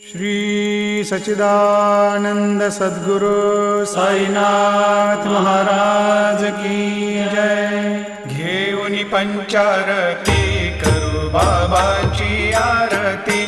श्री सच्चिदानंद सद्गुरु साईनाथ महाराज की जय। घेऊन पंचारती करू बाबाची आरती।